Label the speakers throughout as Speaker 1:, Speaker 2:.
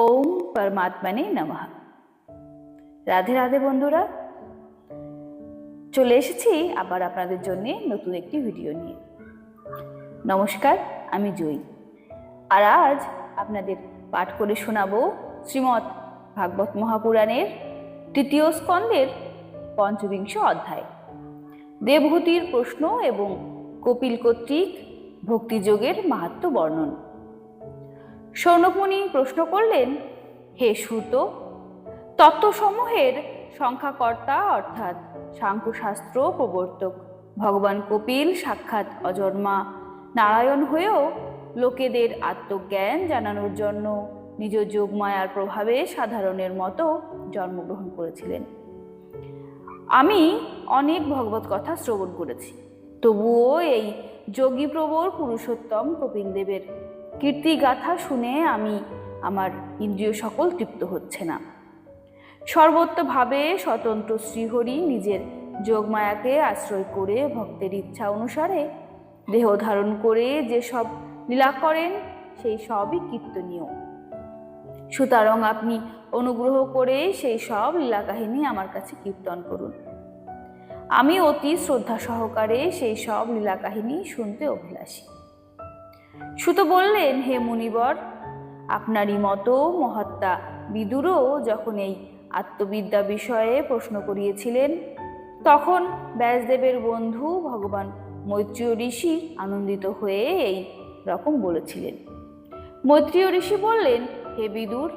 Speaker 1: ওম পরমাত্মানে নমঃ। রাধে রাধে বন্ধুরা, চলে এসেছি আবার আপনাদের জন্য নতুন একটি ভিডিও নিয়ে। নমস্কার, আমি জয়ী। আর আজ আপনাদের পাঠ করে শোনাবো শ্রীমৎ ভাগবত মহাপুরাণের তৃতীয় স্কন্দের পঞ্চবিংশ অধ্যায়। দেবহূতির প্রশ্ন এবং কপিল কর্তৃক ভক্তিযোগের মাহাত্ম বর্ণন। সৌনকমণি প্রশ্ন করলেন, হে সুত, তত্ত্বসমূহের সংখ্যাকর্তা অর্থাৎ সাংখ্যশাস্ত্র প্রবর্তক, ভগবান কপিল সাক্ষাৎ অজন্মা, নারায়ণ হয়েও লোকেদের আত্মজ্ঞান জানানোর জন্য নিজ যোগমায়ার প্রভাবে সাধারণের মতো জন্মগ্রহণ করেছিলেন। আমি অনেক ভগবত কথা শ্রবণ করেছি, তবুও এই যোগী প্রবর পুরুষোত্তম কপিল দেবের কীর্তিগাথা শুনে আমি আমার ইন্দ্রিয় সকল তৃপ্ত হচ্ছে না। সর্বত্রভাবে স্বতন্ত্র শ্রীহরি নিজের যোগমায়াকে আশ্রয় করে ভক্তের ইচ্ছা অনুসারে দেহ ধারণ করে যেসব লীলা করেন, সেই সবই কীর্তনীয়। সুতরাং আপনি অনুগ্রহ করে সেই সব লীলা কাহিনী আমার কাছে কীর্তন করুন। আমি অতি শ্রদ্ধা সহকারে সেই সব লীলা কাহিনী শুনতে অভিলাষী। সুত বললেন, হে মুনিবর, আপনারই মতো মহাত্মা বিদুরও যখন এই আত্মবিদ্যা বিষয়ে প্রশ্ন করিয়েছিলেন, তখন ব্যাসদেবের বন্ধু ভগবান মৈত্রীয় ঋষি আনন্দিত হয়ে এই রকম বলেছিলেন। মৈত্রীয় ঋষি বললেন, হে বিদুর,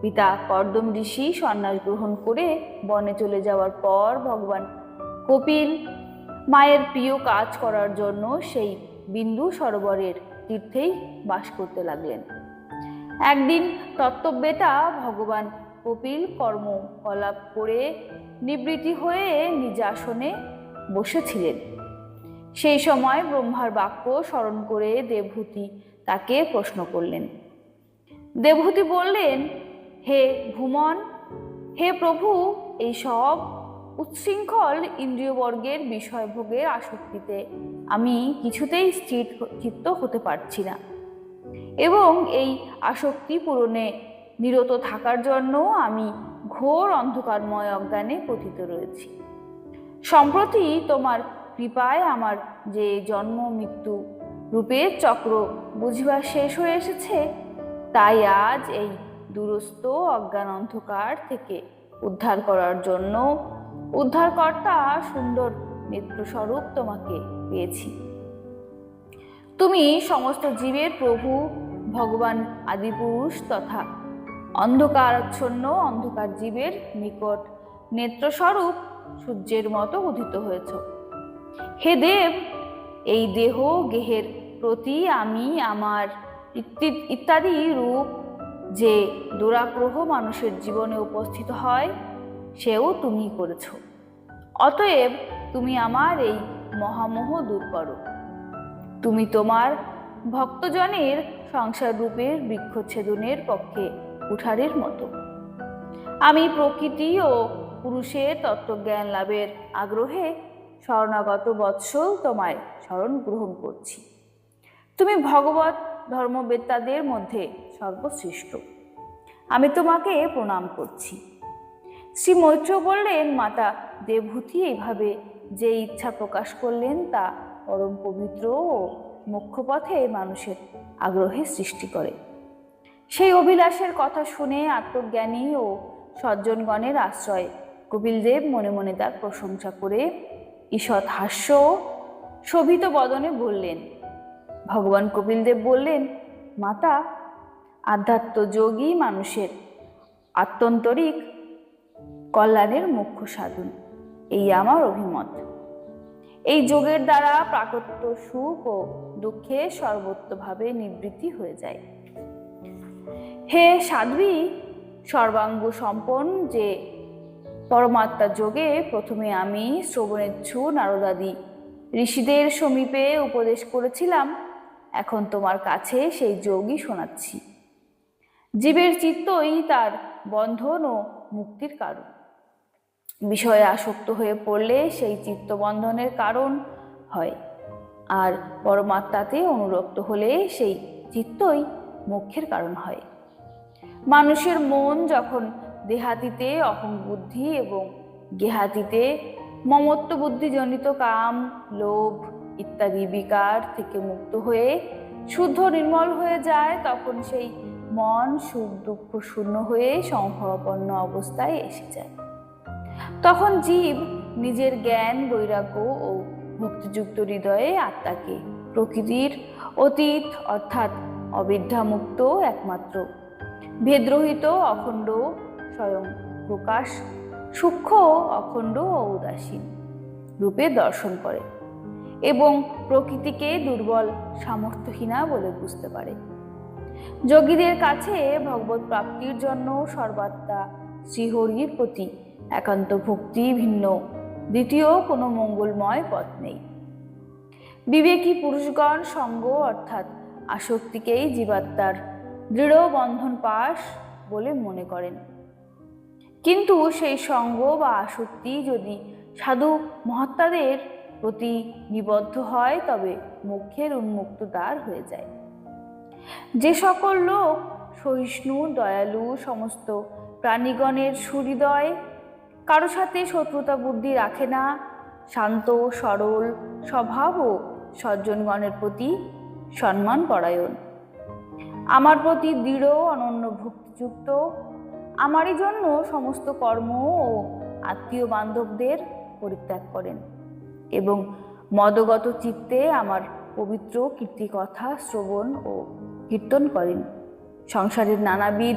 Speaker 1: পিতা কর্দম ঋষি সন্ন্যাস গ্রহণ করে বনে চলে যাওয়ার পর ভগবান কপিল মায়ের প্রিয় কাজ করার জন্য সেই বিন্দু সরোবরের তীর্থেই বাস করতে লাগলেন। একদিন তত্ত্ববেতা ভগবান কপিল কর্ম কলাপ করে নিবৃত্তি হয়ে নিজ আসনে বসেছিলেন। সেই সময় ব্রহ্মার বাক্য স্মরণ করে দেবভূতি তাকে প্রশ্ন করলেন। দেবভূতি বললেন, হে ভুমন, হে প্রভু, এই সব উচ্ছৃঙ্খল ইন্দ্রিয়বর্গের বিষয়ভোগের আসক্তিতে আমি কিছুতেই স্থির চিত্ত হতে পারছি না। এবং এই আসক্তি পূরণে নিরত থাকার জন্য আমি ঘোর অন্ধকারময় অজ্ঞানে পতিত রয়েছি। সম্প্রতি তোমার কৃপায় আমার যে জন্ম মৃত্যু রূপের চক্র বুঝিবার শেষ হয়ে এসেছে, তাই আজ এই দূরস্থ অজ্ঞান অন্ধকার থেকে উদ্ধার করার জন্য উদ্ধারকর্তা সুন্দর নেত্রস্বরূপ তোমাকে পেয়েছি। তুমি সমস্ত জীবের প্রভু, ভগবান আদিপুরুষ তথা অন্ধকারাচ্ছন্ন অন্ধকার জীবের নিকট নেত্রস্বরূপ সূর্যের মতো উদিত হয়েছ। হে দেব, এই দেহ গেহের প্রতি আমি আমার ইত্যাদি রূপ যে দুরাগ্রহ মানুষের জীবনে উপস্থিত হয় সেও তুমি করেছ। অতএব তুমি আমার এই মহামোহ দূর করো। তুমি তোমার ভক্তজনের সংসার রূপের বৃক্ষচ্ছেদনের পক্ষে কুঠারের মতো। আমি প্রকৃতি ও পুরুষের তত্ত্বজ্ঞান লাভের আগ্রহে শরণাগত বৎসল তোমায় স্মরণ গ্রহণ করছি। তুমি ভগবত ধর্মবেত্তাদের মধ্যে সর্বশ্রেষ্ঠ। আমি তোমাকে প্রণাম করছি। শ্রী মৈত্র বললেন, মাতা দেবভূতি এইভাবে যে ইচ্ছা প্রকাশ করলেন তা পরম পবিত্র ও মুখ্য পথে মানুষের আগ্রহের সৃষ্টি করে। সেই অভিলাষের কথা শুনে আত্মজ্ঞানী ও সজ্জনগণের আশ্রয় কপিলদেব মনে মনে তার প্রশংসা করে ঈষৎ হাস্য শোভিত বদনে বললেন, ভগবান কপিলদেব বললেন, মাতা আধ্যাত্ম যোগী মানুষের আত্যন্তরিক কল্যাণের মুখ্য সাধন। এই আমার অভিমত। এই যোগের দ্বারা প্রাকত্য সুখ ও দুঃখে সর্বত্রভাবে নিবৃত্তি হয়ে যায়। হে সাধ্বী, সর্বাঙ্গ সম্পন্ন যে পরমাত্মা যোগে প্রথমে আমি শ্রবণেচ্ছু নারদাদি ঋষিদের সমীপে উপদেশ করেছিলাম, এখন তোমার কাছে সেই যোগই শোনাচ্ছি। জীবের চিত্তই তার বন্ধন ও মুক্তির কারণ। বিষয়ে আসক্ত হয়ে পড়লে সেই চিত্তবন্ধনের কারণ হয়। আর পরমাত্মাতে অনুরক্ত হলে সেই চিত্তই মোক্ষের কারণ হয়। মানুষের মন যখন দেহাতিতে অহং বুদ্ধি এবং গেহাতিতে মমত্ব বুদ্ধিজনিত কাম, লোভ ইত্যাদি বিকার থেকে মুক্ত হয়ে শুদ্ধ নির্মল হয়ে যায়, তখন সেই মন সুখ দুঃখ শূন্য হয়ে সংভাবাপন্ন অবস্থায় এসে যায়। তখন জীব নিজের জ্ঞান, বৈরাগ্য ও ভক্তিযুক্ত হৃদয়ে আত্মাকে প্রকৃতির অতীত অর্থাৎ অবিদ্যামুক্ত একমাত্র ভেদরহিত, অখণ্ড, স্বয়ং প্রকাশ, সূক্ষ্ম, অখণ্ড ও উদাসীন রূপে দর্শন করে এবং প্রকৃতিকে দুর্বল, সামর্থ্যহীনা বলে বুঝতে পারে। যোগীদের কাছে ভগবত প্রাপ্তির জন্য সর্বাত্মা শ্রীহরির প্রতি একান্ত ভক্তি ভিন্ন। দ্বিতীয়, কোনো মঙ্গলময় পথ নেই। বিবেকী পুরুষগণ সঙ্গ, অর্থাৎ আসক্তিকেই জীবাত্মার দৃঢ় বন্ধন পাশ বলে মনে করেন। কিন্তু সেই সঙ্গ বা আসক্তি যদি সাধু মহাত্মাদের প্রতি নিবদ্ধ হয়, তবে মুখের উন্মুক্ত দ্বার হয়ে যায়। যে সকল লোক সহিষ্ণু, দয়ালু, সমস্ত প্রাণীগণের সুহৃদয় কারও সাথে শত্রুতা বুদ্ধি রাখে না। শান্ত, সরল স্বভাব ও সজ্জনগণের প্রতি সম্মান পরায়ণ। আমার প্রতি দৃঢ় অনন্য ভক্তিযুক্ত। আমারই জন্য সমস্ত কর্ম ও আত্মীয় বান্ধবদের পরিত্যাগ করেন এবং মদগত চিত্তে আমার পবিত্র কীর্তিকথা শ্রবণ ও কীর্তন করেন। সংসারের নানাবিধ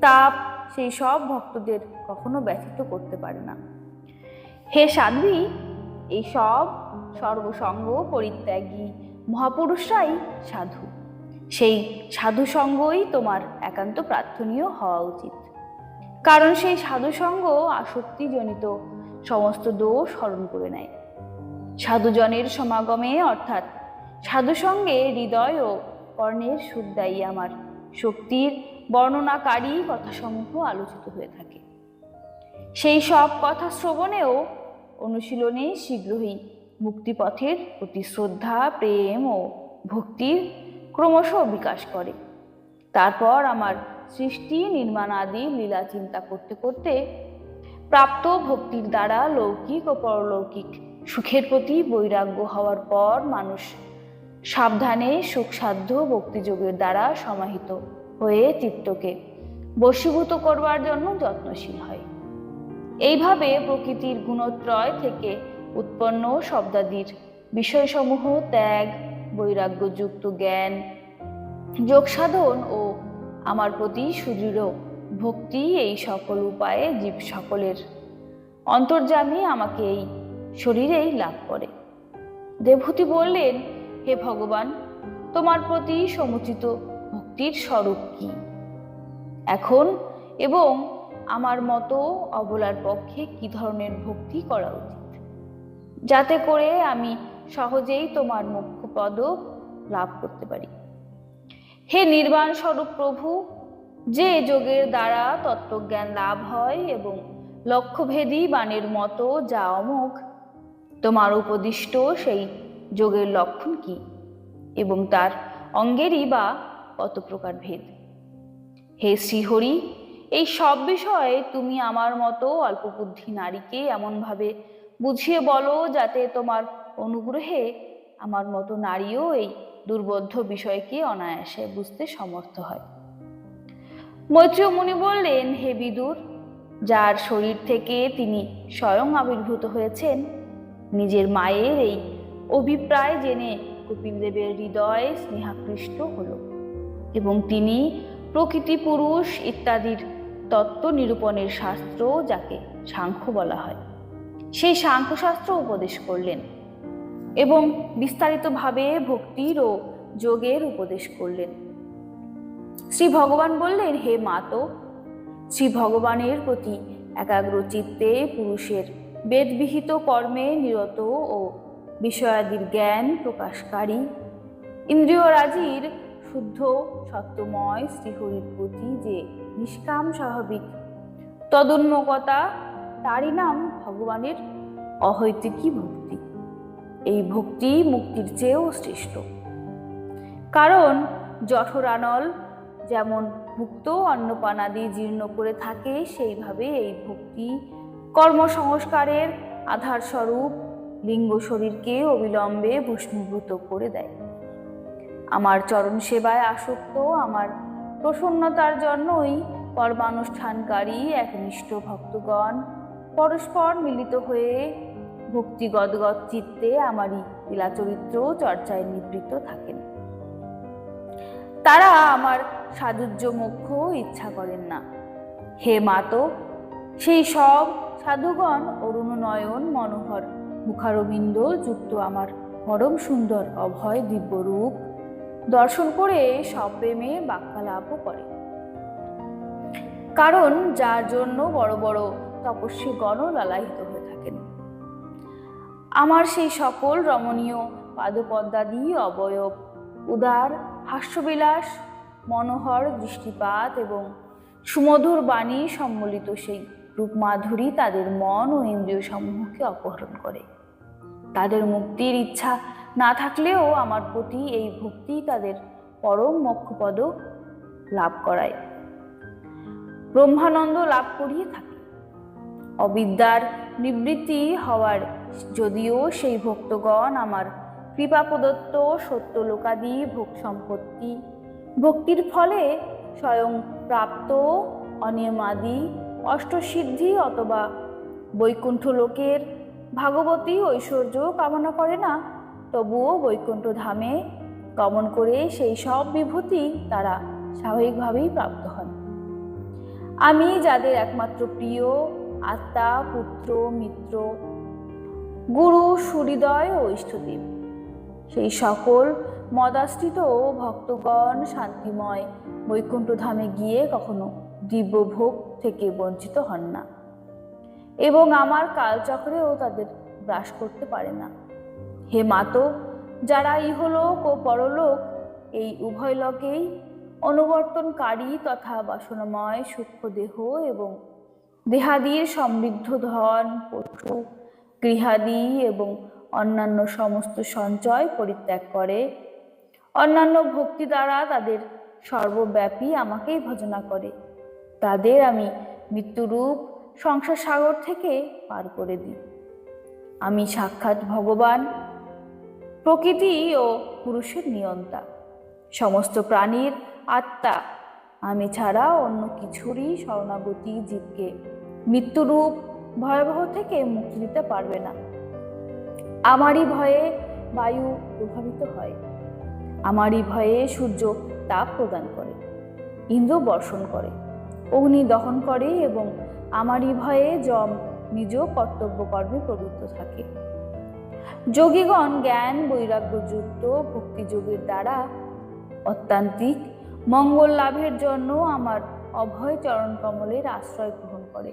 Speaker 1: তাপ সেই সব ভক্তদের কখনো ব্যথিত করতে পারে না। হে সাধ্বী, এই সব সর্বসঙ্গ পরিত্যাগী মহাপুরুষরাই সাধু। সেই সাধু সঙ্গই তোমার একান্ত প্রার্থনীয় হওয়া উচিত। কারণ সেই সাধু সঙ্গ আসক্তিজনিত সমস্ত দোষ হরণ করে নেয়। সাধুজনের সমাগমে অর্থাৎ সাধু সঙ্গে হৃদয় ও কর্ণের সুখদায়ী আমার শক্তির বর্ণনাকারী কথাসমূহ আলোচিত হয়ে থাকে। সেই সব কথা শ্রবণেও অনুশীলনে শীঘ্রই মুক্তিপথের প্রতি শ্রদ্ধা, প্রেম ও ভক্তির ক্রমশ বিকাশ করে। তারপর আমার সৃষ্টি, নির্মাণ আদি লীলা চিন্তা করতে করতে প্রাপ্ত ভক্তির দ্বারা লৌকিক ও পরলৌকিক সুখের প্রতি বৈরাগ্য হওয়ার পর মানুষ সাবধানে সুখসাধ্য ভক্তিযোগের দ্বারা সমাহিত হয়ে চিত্তকে বশীভূত করবার জন্য যত্নশীল হয়। এইভাবে প্রকৃতির গুণত্রয় থেকে উৎপন্ন শব্দাদির বিষয়সমূহ ত্যাগ, বৈরাগ্যযুক্ত জ্ঞান যোগ সাধন ও আমার প্রতি সুদৃঢ় ভক্তি এই সকল উপায়ে জীব সকলের অন্তর্যামী আমাকে এই শরীরেই লাভ করে। দেবভূতি বললেন, হে ভগবান, তোমার প্রতি সমুচিত ভক্তির স্বরূপ কি? এখন এবং আমার মতো অবলার পক্ষে কি ধরনের ভক্তি করা উচিত? যাতে করে আমি সহজেই তোমার মুখ্য পদ লাভ করতে পারি। হে নির্বাণ স্বরূপ প্রভু, যে যোগের দ্বারা তত্ত্বজ্ঞান লাভ হয় এবং লক্ষ্যভেদী বাণের মতো যা অমোঘ, তোমার উপদিষ্ট সেই যোগের লক্ষণ কি? এবং তার অঙ্গেরই বা কত প্রকার ভেদ। হে শ্রীহরি, এই সব বিষয়ে তুমি আমার মতো অল্পবুদ্ধি নারীকে এমনভাবে বুঝিয়ে বলো যাতে তোমার অনুগ্রহে আমার মতো নারীও এই দুর্বোধ্য বিষয়কে অনায়াসে বুঝতে সমর্থ হয়। মৈত্রীয় মুনি বললেন, হে বিদুর, যার শরীর থেকে তিনি স্বয়ং আবির্ভূত হয়েছেন, নিজের মায়ের এই অভিপ্রায় জেনে কপিলদেবের হৃদয় স্নেহাকৃষ্ট হল। এবং তিনি প্রকৃতি পুরুষ ইত্যাদির তত্ত্ব নিরূপণের শাস্ত্র যাকে সাংখ্য বলা হয়। সেই সাংখ্যশাস্ত্র উপদেশ করলেন এবং বিস্তারিতভাবে ভক্তির ও যোগের উপদেশ করলেন। শ্রী ভগবান বললেন, হে মাতো, শ্রী ভগবানের প্রতি একাগ্র চিত্তে পুরুষের বেদবিহিত কর্মে নিরত ও বিষয়াদির জ্ঞান প্রকাশকারী ইন্দ্রিয়রাজির শুদ্ধ, সত্যময় শ্রীহরির প্রতি যে নিষ্কাম স্বাভাবিক তদন্মকতা, তারই নাম ভগবানের অহৈতুকী ভক্তি। এই ভক্তি মুক্তির চেয়েও শ্রেষ্ঠ। কারণ জঠরানল যেমন ভুক্ত অন্নপানাদি জীর্ণ করে থাকে, সেইভাবে এই ভক্তি কর্মসংস্কারের আধারস্বরূপ লিঙ্গ শরীরকে অবিলম্বে ভস্মীভূত করে দেয়। আমার চরণ সেবায় আসক্ত, আমার প্রসন্নতার জন্যই কর্মানুষ্ঠানকারী একনিষ্ঠ ভক্তগণ পরস্পর মিলিত হয়ে ভক্তি গদগদ চিত্তে আমারই লীলা চরিত্র চর্চায় নিবৃত্ত থাকেন। তারা আমার সাধুর্য মুখ্য ইচ্ছা করেন না। হে মাতো, সেই সব সাধুগণ অরুণ নয়ন, মনোহর, মুখারবিন্দ, যুক্ত আমার পরম সুন্দর অভয় দিব্যরূপ দর্শন করে সপ্রেমে বাক্যালাপও করে। কারণ যার জন্য বড় বড় তপস্বী গণ লালায়িত হয়ে থাকেন। আমার সেই সকল রমণীয় পাদপদ্মাদি অবয়ব, উদার, হাস্যবিলাস, মনোহর দৃষ্টিপাত এবং সুমধুর বাণী সম্বলিত সেই রূপমাধুরী তাদের মন ও ইন্দ্রিয় সমূহকে অপহরণ করে। তাদের মুক্তির ইচ্ছা না থাকলেও আমার প্রতি এই ভক্তি তাদের পরম মোক্ষপদ লাভ করায়। ব্রহ্মানন্দ লাভ করিয়ে থাকে। অবিদ্যার নিবৃত্তি হওয়ার যদিও সেই ভক্তগণ আমার কৃপা প্রদত্ত সত্য লোকাদি ভোগ সম্পত্তি, ভক্তির ফলে স্বয়ং প্রাপ্ত অনিয়মাদি, অষ্টসিদ্ধি অথবা বৈকুণ্ঠ লোকের ভাগবতী ঐশ্বর্য কামনা করে না। তবুও বৈকুণ্ঠ ধামে গমন করে সেই সব বিভূতি তারা স্বাভাবিকভাবেই প্রাপ্ত হন। আমি যাদের একমাত্র প্রিয়, আত্মা, পুত্র, মিত্র, গুরু, সুহৃদয় ও ইষ্টদেব, সেই সকল মদাশ্রিত ও ভক্তগণ শান্তিময় বৈকুণ্ঠ ধামে গিয়ে কখনো দিব্য ভোগ থেকে বঞ্চিত হন না এবং আমার কালচক্রেও তাদের গ্রাস করতে পারে না। হে মাতো যারা ইহলোক ও পরলোক, এই উভয় লোকেই অনুবর্তনকারী তথা বাসনাময় সূক্ষ্ম দেহ এবং দেহাদির সমৃদ্ধ ধন, পশু, গৃহাদি এবং অন্যান্য সমস্ত সঞ্চয় পরিত্যাগ করে। অন্যান্য ভক্তি দ্বারা তাদের সর্বব্যাপী আমাকেই ভজনা করে। তাদের আমি মৃত্যুরূপ সংসার সাগর থেকে পার করে দিই। আমি সাক্ষাৎ ভগবান প্রকৃতি ও পুরুষের নিয়ন্তা। সমস্ত প্রাণীর আত্মা। আমি ছাড়া অন্য কিছুরই শরণাগতি জীবকে মৃত্যুরূপ ভয়াবহ থেকে মুক্তি দিতে পারবে না। আমারই ভয়ে বায়ু প্রভাবিত হয়। আমারই ভয়ে সূর্য তাপ প্রদান করে। ইন্দ্র বর্ষণ করে। অগ্নি দহন করে এবং আমারই ভয়ে যম নিজ কর্তব্য কর্মে প্রবৃত্ত থাকে। যোগীগণ জ্ঞান বৈরাগ্যযুক্ত ভক্তিযোগের দ্বারা অত্যান্তিক মঙ্গল লাভের জন্য আমার অভয় চরণ কমলের আশ্রয় গ্রহণ করে।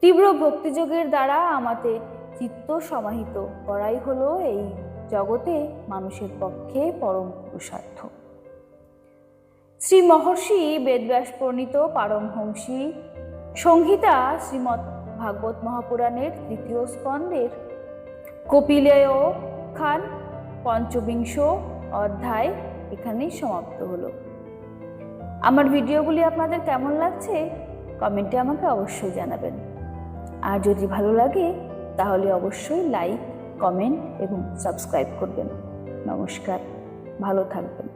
Speaker 1: তীব্র ভক্তিযোগের দ্বারা আমাতে চিত্ত সমাহিত করাই হলো এই জগতে মানুষের পক্ষে পরম পুরুষার্থ। শ্রী মহর্ষি বেদব্যাস প্রণীত পারমহংসী সংহিতা শ্রীমৎ ভাগবত মহাপুরাণের তৃতীয় স্কন্দের কপিলেয় খান পঞ্চবিংশ অধ্যায় এখানেই সমাপ্ত হলো। আমার ভিডিওগুলি আপনাদের কেমন লাগছে কমেন্টে আমাকে অবশ্যই জানাবেন। আর যদি ভালো লাগে, তাহলে অবশ্যই লাইক, কমেন্ট এবং সাবস্ক্রাইব করবেন। নমস্কার, ভালো থাকবেন।